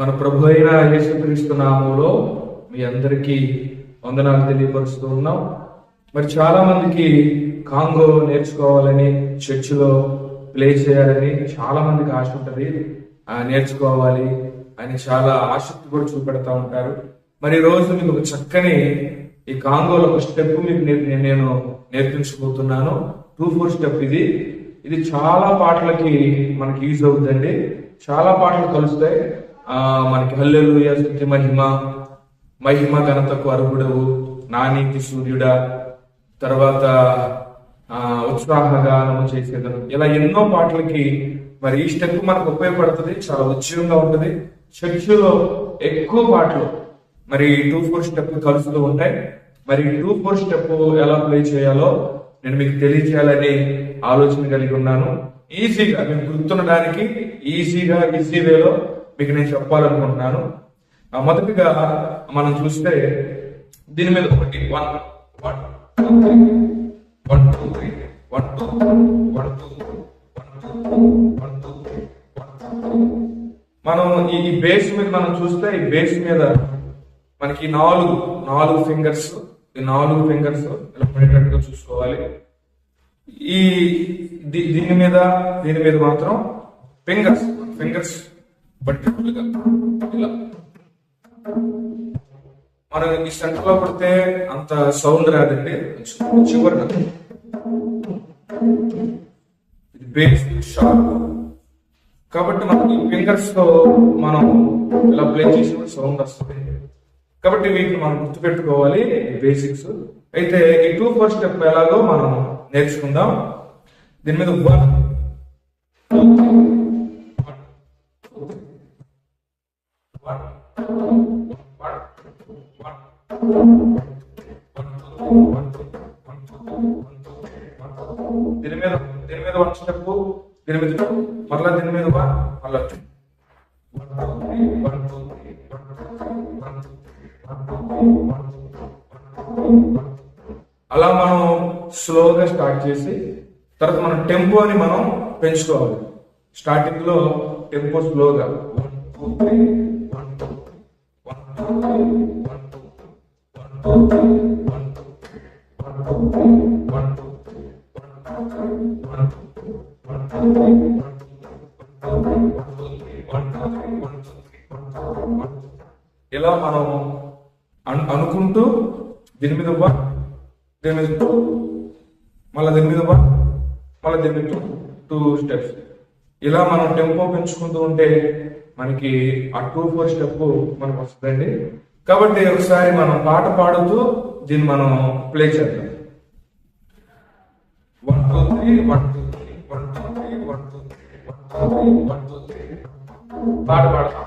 మన ప్రభు అయిన యేసుక్రీస్తు నామంలో మీ అందరికీ వందనాలు తెలియపరుస్తూ ఉన్నాం. మరి చాలా మందికి కాంగో నేర్చుకోవాలని చర్చిలో ప్లే చేయాలని చాలా మందికి ఆశ ఉంటుంది. నేర్చుకోవాలి అని చాలా ఆసక్తి కూడా చూపెడతా ఉంటారు. మరి ఈ రోజు మీకు ఒక చక్కని ఈ కాంగోలో ఒక స్టెప్ మీకు నేర్- నేను నేర్పించబోతున్నాను. టూ ఫోర్ స్టెప్ ఇది. ఇది చాలా పాటలకి మనకి యూజ్ అవుతుందండి చాలా పాటలు కలుస్తాయి. మనకి హల్లెలు స్థుతి మహిమ మహిమ ఘనతకు అర్హుడవు నా నీతి సూర్యుడా. తర్వాత ఉత్సాహగానము చేసేదను. ఇలా ఎన్నో పాటలకి మరి ఈ స్టెప్ మనకు ఉపయోగపడుతుంది చాలా ఉద్యోగంగా ఉంటుంది. చర్చిలో ఎక్కువ పాటలు మరి టూ ఫోర్ స్టెప్ కలుస్తూ ఉంటాయి. మరి టూ ఫోర్ స్టెప్ ఎలా ప్లే చేయాలో నేను మీకు తెలియజేయాలని ఆలోచన కలిగి ఉన్నాను. ఈజీగా మేము గుర్తుండడానికి ఈజీగా ఈజీ వేలో మీకు నేను చెప్పాలనుకుంటున్నాను. మొదటిగా మనం చూస్తే దీని మీద ఒకటి one one one two three one two one two one two మనం ఈ బేస్ మీద మనం చూస్తే ఈ బేస్ మీద మనకి నాలుగు నాలుగు ఫింగర్స్ ఈ నాలుగు ఫింగర్స్ ఇలా పడేటట్టుగా చూసుకోవాలి. ఈ దీ- దీని మీద దీని మీద మాత్రం ఫింగర్స్ ఫింగర్స్ ఇలా. మనం ఈ సెంటర్లో పడితే అంత సౌండ్ రాదండి. చివరిన. ఇది షార్ప్. కాబట్టి మనకి ఫింగర్స్తో మనం ఇలా ప్లే చేసినప్పుడు సౌండ్ వస్తుంది. కాబట్టి వీటిని మనం గుర్తుపెట్టుకోవాలి బేసిక్స్. అయితే ఈ టూ ఫోర్ స్టెప్ ఎలాగో మనం నేర్చుకుందాం. దీని మీద వన్ దీని మీద దీని మీద వన్ దీని మీద మరలా దీని మీద వన్ అలా మనం స్లోగా స్టార్ట్ చేసి తర్వాత మనం టెంపోని మనం పెంచుకోవాలి. స్టార్టింగ్లో టెంపో స్లోగా. వన్ టూ త్రీ ఇలా మనం అను- అనుకుంటూ దీని మీద వన్ దీని మీద టూ మళ్ళీ దీని మీద వన్ మళ్ళీ దీని మీద టూ టూ స్టెప్స్ ఇలా మనం టెంపో పెంచుకుంటూ ఉంటే మనకి ఆ టూ ఫోర్ స్టెప్ మనకు వస్తుందండి కాబట్టి ఒకసారి మనం పాట పాడుతూ దీన్ని మనం ప్లే చేద్దాం one two three one two three one two three one two three one two three one two three పాట పాడతాం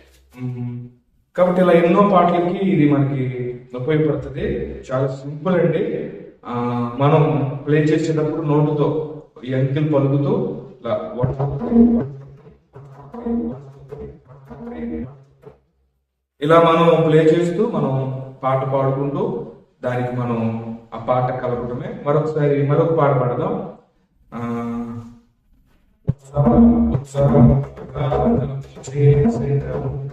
కాబట్టి ఇలా ఎన్నో పాటలకి ఇది మనకి ఉపయోగపడుతుంది చాలా సింపుల్ అండి మనం ప్లే చేసేటప్పుడు నోటుతో ఈ అంకెలు పలుకుతూ ఇలా ఇలా మనం ప్లే చేస్తూ మనం పాట పాడుకుంటూ దానికి మనం ఆ పాట కలపడమే మరొకసారి మరొక పాట పాడదాం ఉత్సవం, ఉత్సవం,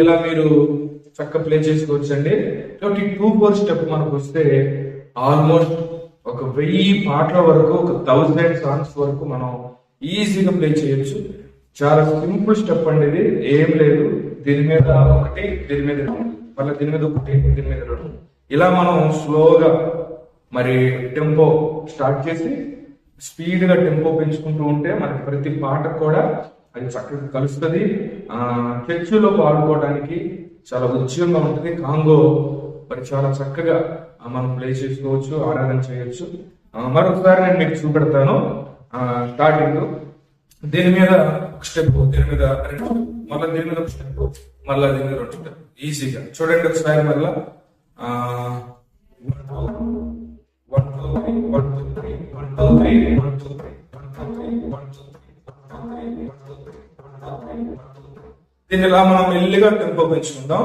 ఇలా మీరు చక్క ప్లే చేసుకోవచ్చండి. కాబట్టి టూ ఫోర్ స్టెప్ మనకు వస్తే ఆల్మోస్ట్ ఒక వెయ్యి పాటల వరకు ఒక థౌజండ్ సాంగ్స్ వరకు మనం ఈజీగా ప్లే చేయొచ్చు. చాలా సింపుల్ స్టెప్ అండి ఇది. ఏం లేదు. దీని మీద ఒకటి దీని మీద మళ్ళీ దీని మీద ఒకటి దీని మీద రెండు. ఇలా మనం స్లోగా మరి టెంపో స్టార్ట్ చేసి స్పీడ్గా టెంపో పెంచుకుంటూ ఉంటే మనకి ప్రతి పాట కూడా అది చక్కగా కలుస్తుంది. చర్చిలో పాడుకోవడానికి చాలా ఉద్యమంగా ఉంటుంది. కాంగో మరి చాలా చక్కగా మనం ప్లే చేసుకోవచ్చు ఆరాధన చేయొచ్చు. మరొకసారి నేను మీకు చూపెడతాను. స్టార్టింగ్. దీని మీద ఒక స్టెప్ దీని మీద రెండు మళ్ళీ దీని మీద ఒక స్టెప్ మళ్ళీ దీని మీద రెండు స్టెప్? ఈజీగా. చూడండి ఒకసారి మళ్ళా. One two one two three one దీన్ని ఇలా మనం మెల్లిగా టెంపో పెంచుకుందాం.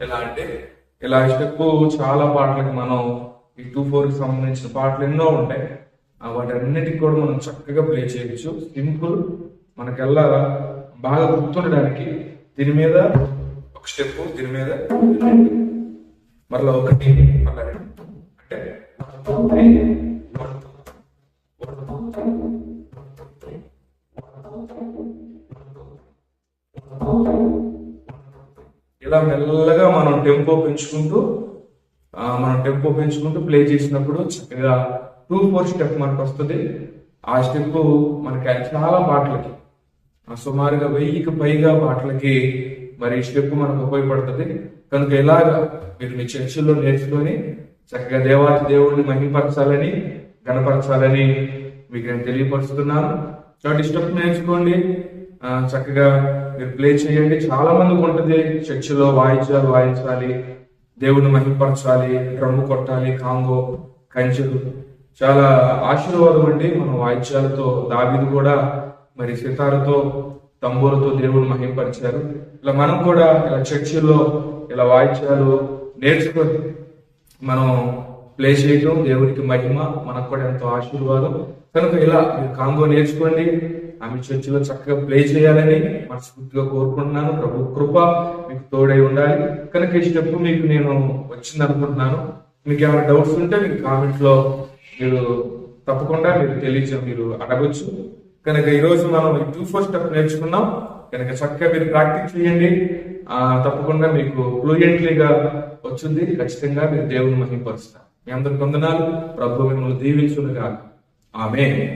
ఎలా అంటే ఇలా స్టెప్ చాలా పాటలకు మనం ఈ టూ ఫోర్కి సంబంధించిన పాటలు ఎన్నో ఉంటాయి. వాటి వాటన్నిటికి కూడా మనం చక్కగా ప్లే చేయొచ్చు. సింపుల్ మనకెల్లా బాగా గుర్తుండడానికి దీని మీద ఒక స్టెప్ దీని మీద మరలా ఒకటి మరలా అంటే ఇలా మెల్లగా మనం టెంపో పెంచుకుంటూ మనం టెంపో పెంచుకుంటూ ప్లే చేసినప్పుడు చక్కగా టూ ఫోర్ స్టెప్ మనకు వస్తుంది. ఆ స్టెప్ మనకి చాలా పాటలకి సుమారుగా వెయ్యికి పైగా పాటలకి మరి ఈ స్టెప్ మనకు ఉపయోగపడుతుంది. కనుక ఇలాగా మీరు మీ చర్చిలో నేర్చుకొని చక్కగా దేవాది దేవుడిని మహిమపరచాలని గణపరచాలని మీకు నేను తెలియపరుస్తున్నాను. కాబట్టి స్టెప్ నేర్చుకోండి. చక్కగా మీరు ప్లే చేయండి. చాలా మందికి ఉంటుంది. చర్చిలో వాయించాలి వాయించాలి దేవుడిని మహిమపరచాలి డ్రమ్ము కొట్టాలి కాంగో కంచెలు. చాలా ఆశీర్వాదం అండి మన వాయిద్యాలతో. దావిది కూడా మరి సితారతో తంబూరతో దేవుడు మహింపరిచారు. ఇలా మనం కూడా ఇలా చర్చిలో ఇలా వాయిద్యాలు నేర్చుకొని మనం ప్లే చేయటం దేవుడికి మహిమ మనకు కూడా ఎంతో ఆశీర్వాదం. కనుక ఇలా మీరు కాంగో నేర్చుకోండి. ఆమె చర్చిలో చక్కగా ప్లే చేయాలని మనస్ఫూర్తిగా కోరుకుంటున్నాను. ప్రభు కృప మీకు తోడై ఉండాలి. కనుక ఈ స్టెప్ మీకు నేను వచ్చింది అనుకుంటున్నాను మీకు ఏమైనా డౌట్స్ ఉంటే మీకు కామెంట్లో మీరు తప్పకుండా మీరు తెలియచే మీరు అడగొచ్చు. కనుక ఈరోజు మనం ఈ టూ ఫోర్ స్టెప్ నేర్చుకున్నాం. కనుక చక్కగా మీరు ప్రాక్టీస్ చేయండి. ఆ తప్పకుండా మీకు ఫ్లూయెంట్లీగా వచ్చింది. ఖచ్చితంగా మీరు దేవుని మహిమపరుస్తారు. మీ అందరికి వందనాలు. ప్రభు మిమ్మల్ని దీవించునుగా Amém.